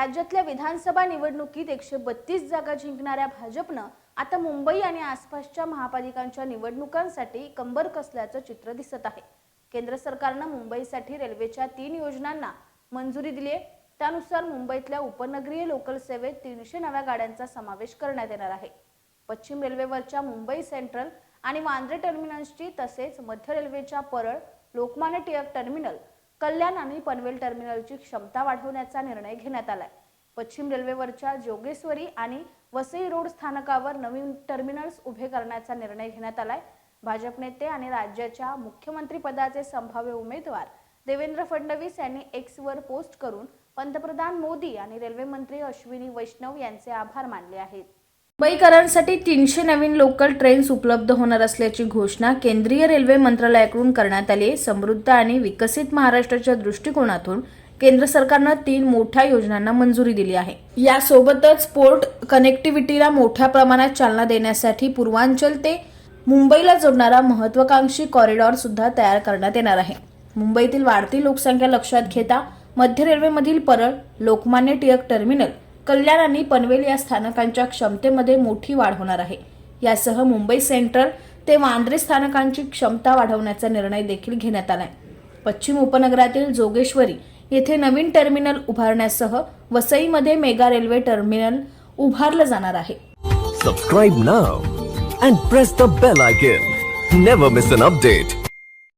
राज्यातल्या विधानसभा निवडणुकीत एकशे बत्तीस जागा जिंकणाऱ्या भाजपनं आता मुंबई आणि आसपासच्या महापालिकांच्या निवडणुकांसाठी कंबर कसल्याचं चित्र दिसत आहे. केंद्र सरकारनं मुंबईसाठी रेल्वेच्या तीन योजनांना मंजुरी दिली आहे त्यानुसार मुंबईतल्या उपनगरीय लोकल सेवेत तीनशे नव्या गाड्यांचा समावेश करण्यात येणार आहे. पश्चिम रेल्वेवरच्या मुंबई सेंट्रल आणि वांद्रे टर्मिनल्सची तसेच मध्य रेल्वेच्या परळ लोकमान्य टिळक टर्मिनल कल्याण आणि पनवेल टर्मिनलची क्षमता वाढवण्याचा निर्णय घेण्यात आलाय. पश्चिम रेल्वेवरच्या जोगेश्वरी आणि वसई रोड स्थानकावर नवीन टर्मिनल्स उभे करण्याचा निर्णय घेण्यात आलाय. भाजप नेते आणि राज्याच्या मुख्यमंत्रीपदाचे संभाव्य उमेदवार देवेंद्र फडणवीस यांनी एक्सवर पोस्ट करून पंतप्रधान मोदी आणि रेल्वे मंत्री अश्विनी वैष्णव यांचे आभार मानले आहेत. मुंबईकरांसाठी तीनशे नवीन लोकल ट्रेन्स उपलब्ध होणार असल्याची घोषणा केंद्रीय रेल्वे मंत्रालयाकडून करण्यात आली आहे. समृद्ध आणि विकसित महाराष्ट्राच्या दृष्टिकोनातून केंद्र सरकारनं तीन मोठ्या योजनांना मंजुरी दिली आहे. यासोबतच पोर्ट कनेक्टिव्हिटीला मोठ्या प्रमाणात चालना देण्यासाठी पूर्वांचल ते मुंबईला जोडणारा महत्वाकांक्षी कॉरिडॉर सुद्धा तयार करण्यात येणार आहे. मुंबईतील वाढती लोकसंख्या लक्षात घेता मध्य रेल्वेमधील परळ लोकमान्य टिळक टर्मिनल कल्याण आणि पनवेल या स्थानकांच्या क्षमतेमध्ये मोठी वाढ होणार आहे. यासह मुंबई सेंट्रल ते वांद्रे स्थानकांची क्षमता वाढवण्याचा निर्णय देखील घेण्यात आलाय. पश्चिम उपनगरातील जोगेश्वरी येथे नवीन टर्मिनल उभारण्यासह वसईमध्ये मेगा रेल्वे टर्मिनल उभारलं जाणार आहे. Subscribe now and press the bell icon never miss an update